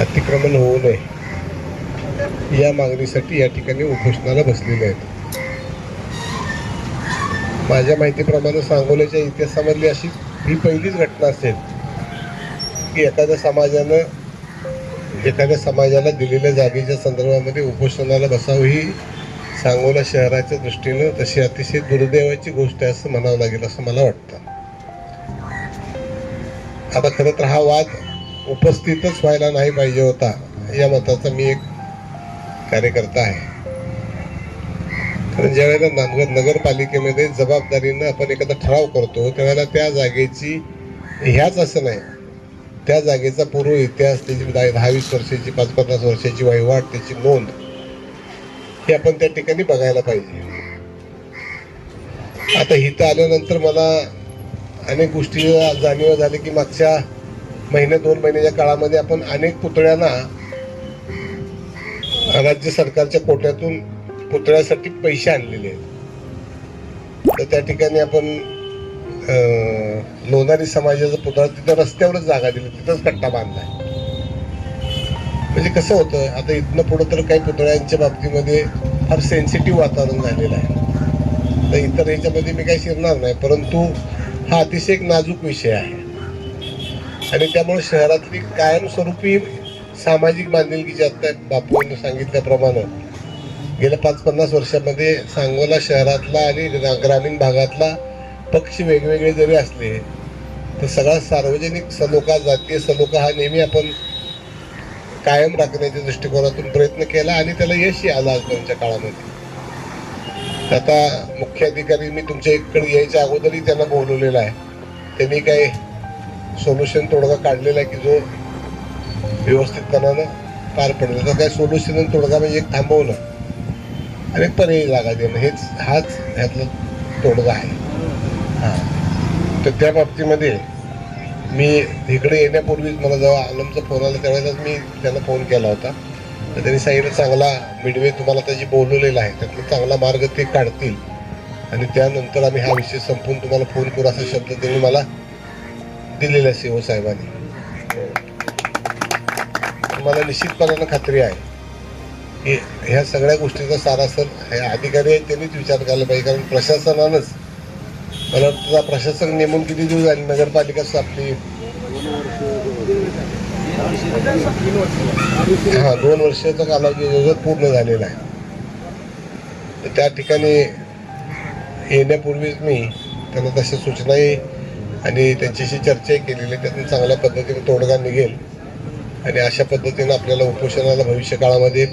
अतिक्रमण होऊ नये. या मागणीसाठी या ठिकाणी उपोषणाला बसलेले आहेत. माझ्या माहितीप्रमाणे सांगोल्याच्या इतिहासामधली अशी ही पहिलीच घटना असेल की एखाद्या समाजानं एखाद्या समाजाला दिलेल्या जागेच्या संदर्भामध्ये उपोषणाला बसावं ही सांगोला शहराच्या दृष्टीनं तशी अतिशय दुर्दैवाची गोष्ट आहे असं म्हणावं लागेल असं मला वाटतं. आता खरं तर हा वाद उपस्थितच व्हायला नाही पाहिजे होता या मताचा मी एक कार्यकर्ता आहे. कारण ज्यावेळेला नांदगड नगरपालिकेमध्ये जबाबदारीनं आपण एखादा ठराव करतो त्यावेळेला त्या जागेची ह्याच असं नाही. त्या जागेचा पूर्व इतिहास त्याची दहा वीस वर्षाची पाच पन्नास वर्षाची वहिवाट त्याची नोंद हे आपण त्या ठिकाणी बघायला पाहिजे. आता इथं आल्यानंतर मला अनेक गोष्टी जाणीव झाली की मागच्या महिने दोन महिन्याच्या काळामध्ये आपण अनेक पुतळ्यांना राज्य सरकारच्या कोट्यातून पुतळ्यासाठी पैसे आणलेले आहेत. तर त्या ठिकाणी आपण लोणारी समाजाचा पुतळा तिथं रस्त्यावरच जागा दिली तिथंच कट्टा बांधलाय म्हणजे कसं होतं आता इथनं पुढं तर काही पुतळ्यांच्या बाबतीमध्ये फार सेन्सिटिव्ह वातावरण झालेलं आहे. तर इतर ह्याच्यामध्ये मी काही शिरणार नाही परंतु हा अतिशय एक नाजूक विषय आहे. आणि त्यामुळे शहरातली कायमस्वरूपी सामाजिक बांधिलकी जी आता बापूंनी सांगितल्याप्रमाणे गेल्या पाच पन्नास वर्षामध्ये सांगोला शहरातला आणि ग्रा- ग्रामीण भागातला पक्ष वेगवेगळे जरी असले तर सगळा सार्वजनिक सलोखा जातीय सलोखा हा नेहमी आपण कायम राखण्याच्या दृष्टिकोनातून प्रयत्न केला आणि त्याला यशही आलं आजपर्यंतच्या काळामध्ये. आता मुख्य अधिकारी मी तुमच्या इकडे यायच्या अगोदरही त्यांना बोलवलेला आहे. त्यांनी काही सोल्युशन तोडगा काढलेला आहे की जो व्यवस्थितपणानं पार पडला. तर काय सोल्युशन आणि तोडगा म्हणजे एक थांबवणं आणि एक पर्यायी जागा देणं. हेच हाच ह्यातला तोडगा आहे. हां. तर त्या बाबतीमध्ये मी इकडे येण्यापूर्वीच मला जेव्हा आलमचा फोन आला त्यावेळेलाच मी त्यांना फोन केला होता. तर त्यांनी सांगितलं चांगला मिडवे तुम्हाला त्याची बोलवलेला आहे. त्यातला चांगला मार्ग ते काढतील आणि त्यानंतर आम्ही हा विषय संपून तुम्हाला फोन करू असा शब्द त्यांनी मला दिलेला आहे सीओ साहेबांनी मला निश्चितपणानं खात्री आहे की ह्या सगळ्या गोष्टीचा सारासर हे अधिकारी आहेत त्यांनीच विचार करायला पाहिजे. कारण प्रशासनानंच मला वाटतं प्रशासक नेमून किती दिवस झाले? नगरपालिका आपली हा दोन वर्षाचा कालावधी पूर्ण झालेला आहे. तर त्या ठिकाणी येण्यापूर्वीच मी त्यांना तशा सूचनाही आणि त्यांच्याशी चर्चाही केलेली आहे. त्यातून चांगल्या पद्धतीने तोडगा निघेल. आणि अशा पद्धतीनं आपल्याला उपोषणाला भविष्य काळामध्ये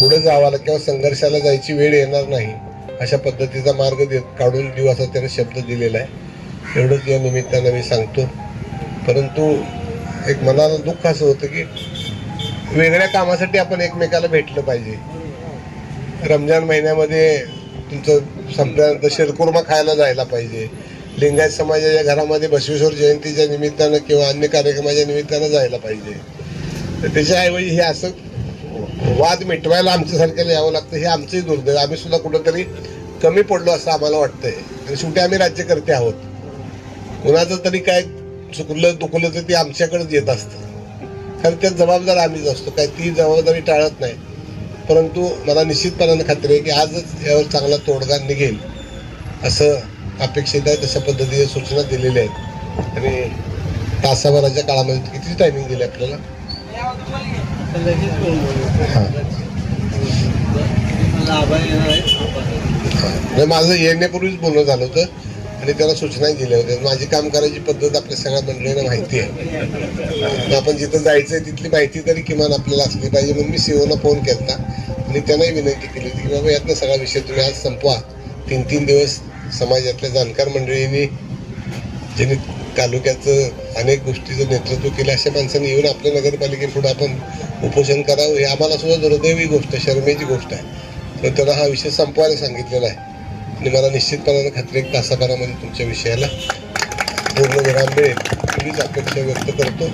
पुढे जावाला किंवा संघर्षाला जायची वेळ येणार नाही अशा पद्धतीचा मार्ग दे काढून देऊ असा त्याने शब्द दिलेला आहे. एवढंच या निमित्तानं मी सांगतो. परंतु एक मनाला दुःख असं होतं की वेगळ्या कामासाठी आपण एकमेकाला भेटलं पाहिजे. रमजान महिन्यामध्ये तुमचं संपल्यानंतर शिरकुर्मा खायला जायला पाहिजे. लिंगायत समाजाच्या घरामध्ये बसवेश्वर जयंतीच्या निमित्तानं किंवा अन्य कार्यक्रमाच्या निमित्तानं जायला पाहिजे. तर त्याच्याऐवजी हे असं वाद मिटवायला आमच्यासारख्याला यावं लागतं हे आमचंही दुर्दैव आम्ही सुद्धा कुठंतरी कमी पडलो असं आम्हाला वाटतंय. आणि शेवटी आम्ही राज्यकर्ते आहोत. कुणाचं तरी काय चुकलं दुखलं तर ते आमच्याकडेच येत असतं. कारण त्यात जबाबदार आम्हीच असतो. काय ती जबाबदारी टाळत नाही. परंतु मला निश्चितपणाने खात्री आहे की आजच यावर चांगला तोडगा निघेल असं अपेक्षित आहे तशा पद्धतीने सूचना दिलेल्या आहेत. आणि तासाभराच्या काळामध्ये किती टायमिंग दिली आपल्याला? हां. नाही, माझं येण्यापूर्वीच बोलणं झालं होतं आणि त्याला सूचनाही दिल्या होत्या. माझी काम करायची पद्धत आपल्या सगळ्या मंडळींना माहिती आहे. आपण जिथं जायचंय तिथली माहिती तरी किमान आपल्याला असली पाहिजे म्हणून मी सीओला फोन केला आणि त्यांनाही विनंती केली होती की बाबा यातनं सगळा विषय तुम्ही आज संपवा. तीन तीन दिवस समाजातल्या जाणकार मंडळींनी ज्यांनी तालुक्याचं अनेक गोष्टीचं नेतृत्व केलं अशा माणसांनी येऊन आपल्या नगरपालिकेपुढे आपण उपोषण करावं हे आम्हाला सुद्धा दुर्दैवी गोष्ट शर्मेची गोष्ट आहे. पण त्यांना हा विषय संपवायला सांगितलेला आहे. आणि मला निश्चितपणाने खात्री एक तासाभरामध्ये तुमच्या विषयाला पूर्ण विराम मिळेल. एवढीच अपेक्षा व्यक्त करतो.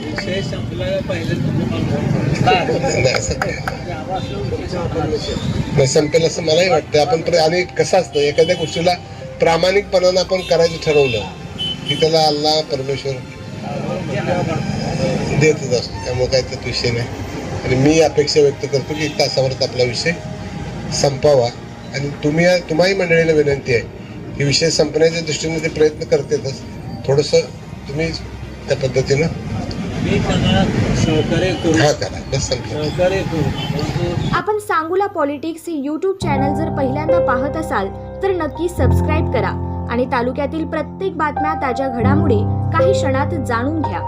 नाही संपेल असं मलाही वाटतं आपण आणि कसं असतं एखाद्या गोष्टीला प्रामाणिकपणानं आपण करायचं ठरवलं की त्याला अल्लाह परमेश्वर देतच असतो. त्यामुळे काय त्यात विषय नाही. आणि मी अपेक्षा व्यक्त करतो की एक तासावरच आपला विषय संपावा. आणि तुम्ही तुम्हाही मंडळीला विनंती आहे की विषय संपण्याच्या दृष्टीने ते प्रयत्न करतातच. थोडंसं तुम्ही त्या पद्धतीनं हा आपण सांगूला पॉलिटिक्स हे यूट्यूब चॅनल जर पहिल्यांदा पाहत असाल तर नक्की सबस्क्राईब करा आणि तालुक्यातील प्रत्येक बातम्या ताज्या घडामोडी काही क्षणात जाणून घ्या.